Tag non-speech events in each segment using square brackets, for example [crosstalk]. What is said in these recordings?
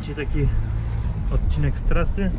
dzisiaj taki odcinek z trasy.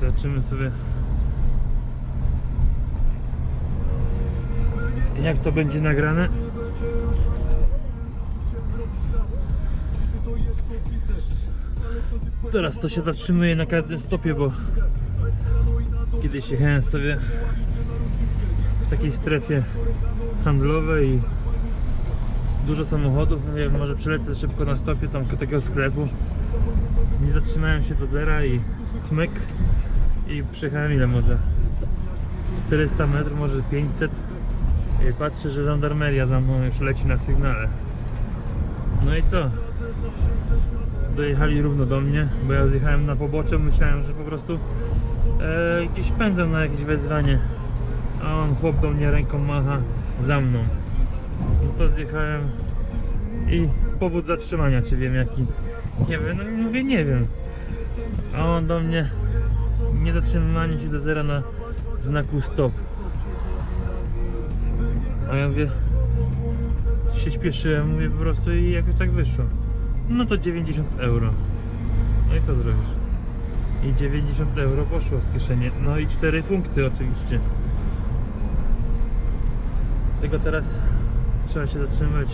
Zobaczymy sobie jak to będzie nagrane. Teraz to się zatrzymuje na każdym stopie, bo kiedyś jechałem sobie w takiej strefie handlowej i dużo samochodów, mówię, może przelecę szybko na stopie tam do tego sklepu. Nie zatrzymałem się do zera i cmyk i przejechałem ile może 400 metrów, może 500 i patrzę, że żandarmeria za mną już leci na sygnale. No i co? Dojechali równo do mnie, bo ja zjechałem na pobocze, myślałem, że po prostu e, gdzieś pędzę na jakieś wezwanie. A on chłop do mnie ręką macha za mną. No to zjechałem i powód zatrzymania, czy wiem jaki. Nie wiem, no mówię nie wiem. A on do mnie nie zatrzymanie się do zera na znaku stop. A ja mówię się śpieszyłem, mówię po prostu i jakoś tak wyszło. No to 90 euro. No i co zrobisz? I 90 euro poszło z kieszeni. No i 4 punkty oczywiście. Tylko teraz trzeba się zatrzymać,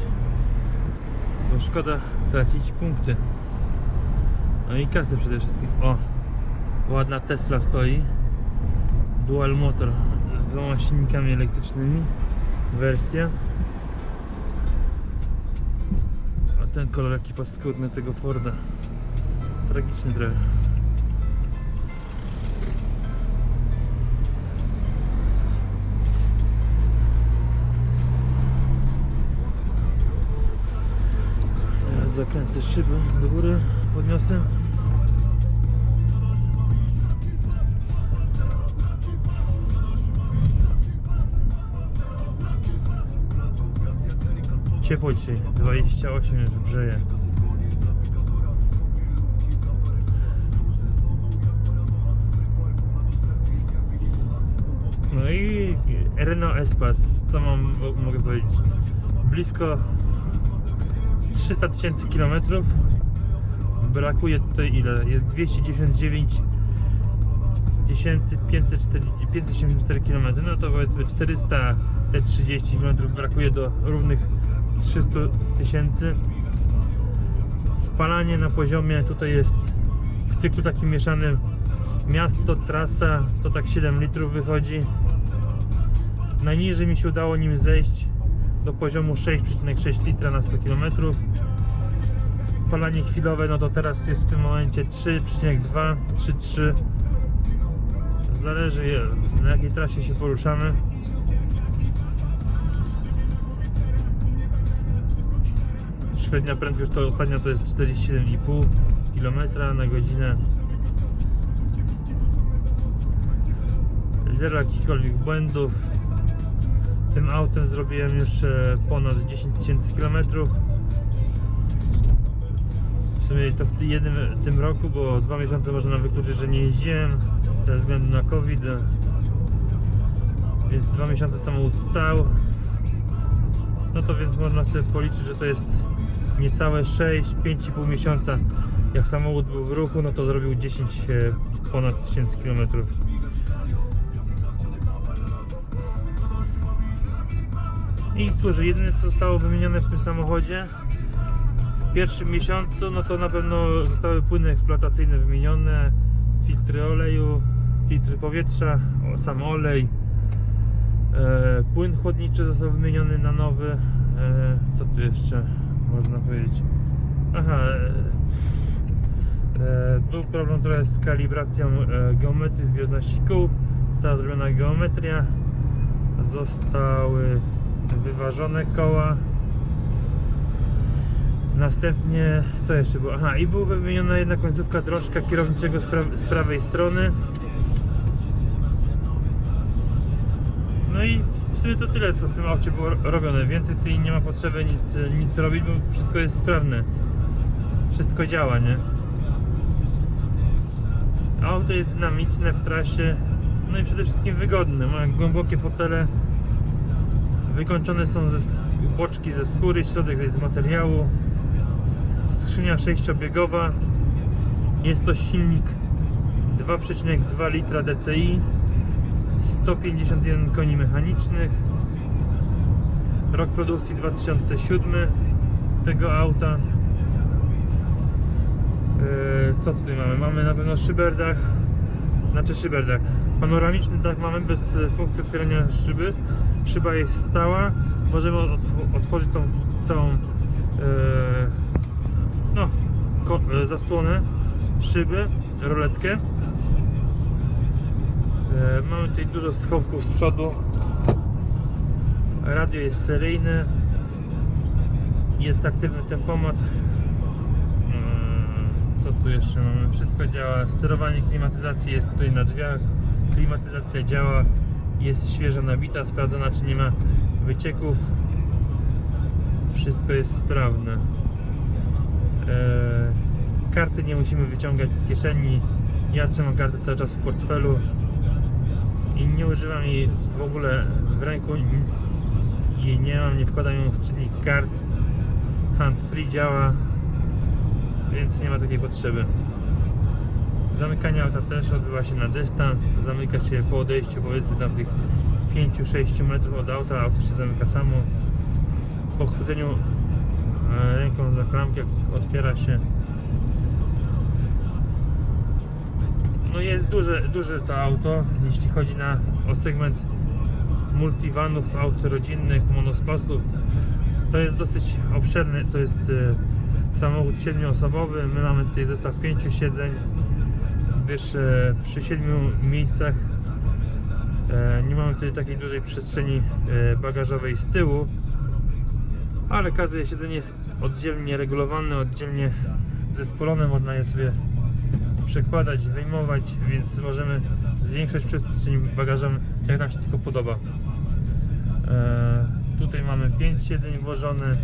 bo szkoda tracić punkty. No i kasę przede wszystkim. O! Ładna Tesla stoi. Dual motor z dwoma silnikami elektrycznymi. Wersja. A ten kolor jaki paskudny tego Forda. Tragiczny trochę. Zakręcę szybę do góry, podniosę. Ciepło dzisiaj, 28 już grzeje. No i Renault Espas, co mam, mogę powiedzieć? Blisko 300 tysięcy kilometrów. Brakuje tutaj ile? Jest 299 574 km. No to powiedzmy 430 km brakuje do równych 300 tysięcy. Spalanie na poziomie tutaj jest w cyklu takim mieszanym miasto, trasa to tak 7 litrów wychodzi. Najniżej mi się udało nim zejść do poziomu 6,6 litra na 100 km. Spalanie chwilowe, no to teraz jest w tym momencie 3,2, 3,3. Zależy na jakiej trasie się poruszamy. Średnia prędkość to ostatnia to jest 47,5 km na godzinę. Zero jakichkolwiek błędów. Tym autem zrobiłem już e, ponad 10 tysięcy kilometrów. W sumie to w jednym tym roku, bo dwa miesiące można wykluczyć, że nie jeździłem ze względu na COVID. Więc dwa miesiące samochód stał. No to więc można sobie policzyć, że to jest niecałe 6, 5,5 miesiąca. Jak samochód był w ruchu, no to zrobił 10 e, ponad tysięcy kilometrów. I służy, jedyne co zostało wymienione w tym samochodzie w pierwszym miesiącu, no to na pewno zostały płyny eksploatacyjne wymienione, filtry oleju, filtry powietrza, sam olej, e, płyn chłodniczy został wymieniony na nowy, e, co tu jeszcze można powiedzieć, aha, e, e, był problem trochę z kalibracją e, geometrii zbieżności kół, została zrobiona geometria, zostały wyważone koła. Następnie, co jeszcze było? Aha, i była wymieniona jedna końcówka drożka kierowniczego z, pra z prawej strony. No i w sumie to tyle, co w tym aucie było robione. Więcej tutaj nie ma potrzeby nic, nic robić, bo wszystko jest sprawne. Wszystko działa, nie? Auto jest dynamiczne w trasie, no i przede wszystkim wygodne. Ma głębokie fotele, wykończone są ze, boczki ze skóry, środek jest z materiału, skrzynia sześciobiegowa, jest to silnik 2,2 litra DCI, 151 koni mechanicznych, rok produkcji 2007 tego auta. Eee, Co tutaj mamy? Mamy na pewno szyberdach, znaczy szyberdach. Panoramiczny dach mamy bez e, funkcji otwierania szyby. Szyba jest stała. Możemy otw- otworzyć tą całą e, no, e, zasłonę szyby, roletkę. E, mamy tutaj dużo schowków z przodu. Radio jest seryjne. Jest aktywny tempomat. Co tu jeszcze mamy? Wszystko działa. Sterowanie klimatyzacji jest tutaj na drzwiach. Klimatyzacja działa. Jest świeżo nabita, sprawdzona czy nie ma wycieków. Wszystko jest sprawne. Eee, karty nie musimy wyciągać z kieszeni. Ja trzymam kartę cały czas w portfelu i nie używam jej w ogóle w ręku. Jej nie mam, nie wkładam ją w czytnik kart. Hand free działa, więc nie ma takiej potrzeby. Zamykanie auta też odbywa się na dystans. Zamyka się po odejściu powiedzmy tam tych 5-6 metrów od auta. Auto się zamyka samo. Po chwyceniu e, ręką za klamkę otwiera się. No jest duże, duże to auto, jeśli chodzi na, o segment multivanów, aut rodzinnych, monospasów. To jest dosyć obszerny, to jest e, samochód 7-osobowy. My mamy tutaj zestaw 5 siedzeń, gdyż e, przy 7 miejscach e, nie mamy tutaj takiej dużej przestrzeni e, bagażowej z tyłu, ale każde siedzenie jest oddzielnie regulowane, oddzielnie zespolone, można je sobie przekładać, wyjmować, więc możemy zwiększać przestrzeń bagażową jak nam się tylko podoba. Tutaj mamy 5 siedzeń włożone.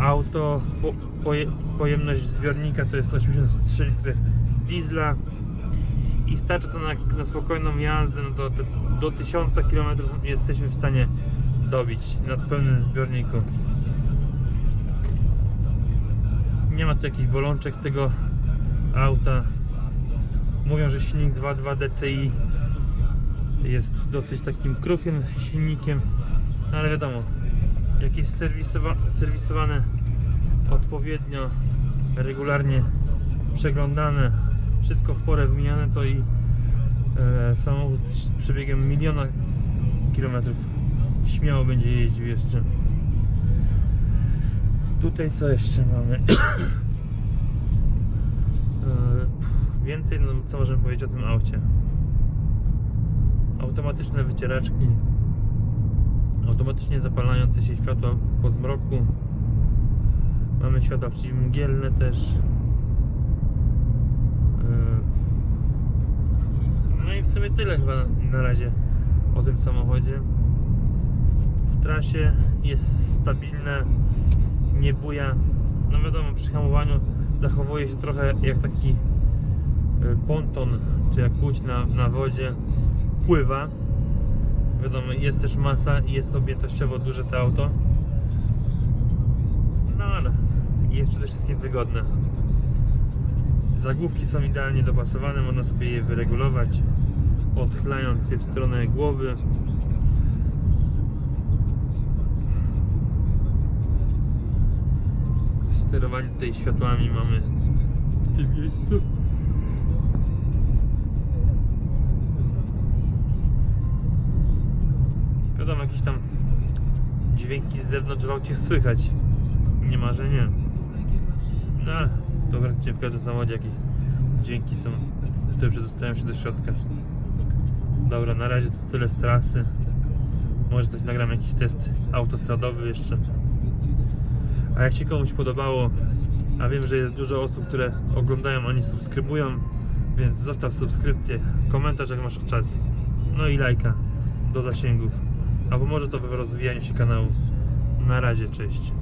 Auto, po, poje, pojemność zbiornika to jest 83 litry diesla i starczy to na, na spokojną jazdę, no to, to do 1000 km jesteśmy w stanie dobić na pełnym zbiorniku. Nie ma tu jakichś bolączek tego auta. Mówią, że silnik 2.2 DCI jest dosyć takim kruchym silnikiem, no ale wiadomo, jak jest serwisowa serwisowane odpowiednio, regularnie przeglądane, wszystko w porę wymieniane, to i e, samochód z przebiegiem miliona kilometrów śmiało będzie jeździł jeszcze. Tutaj co jeszcze mamy? [clears throat] E, Więcej, no co możemy powiedzieć o tym aucie? Automatyczne wycieraczki, automatycznie zapalające się światła po zmroku. Mamy światła przeciwmgielne też. E, No i w sumie tyle chyba na razie o tym samochodzie. W trasie jest stabilne, nie buja. No wiadomo, przy hamowaniu zachowuje się trochę jak taki y, ponton, czy jak łódź na, na wodzie. Pływa. Wiadomo, jest też masa i jest objętościowo duże to auto. No ale jest przede wszystkim wygodne. Zagłówki są idealnie dopasowane, można sobie je wyregulować, odchylając je w stronę głowy. Sterowanie tutaj światłami mamy w tym miejscu. Wiadomo, jakieś tam dźwięki z zewnątrz w słychać. Nie ma, że nie. No, to wręcz w każdym samochodzie jakieś dźwięki są, które przedostają się do środka. Dobra, na razie to tyle z trasy. Może coś nagram jakiś test autostradowy jeszcze. A jak się komuś podobało, a wiem, że jest dużo osób, które oglądają, a nie subskrybują, więc zostaw subskrypcję, komentarz jak masz czas, no i lajka do zasięgów. A pomoże to w rozwijaniu się kanału. Na razie, cześć.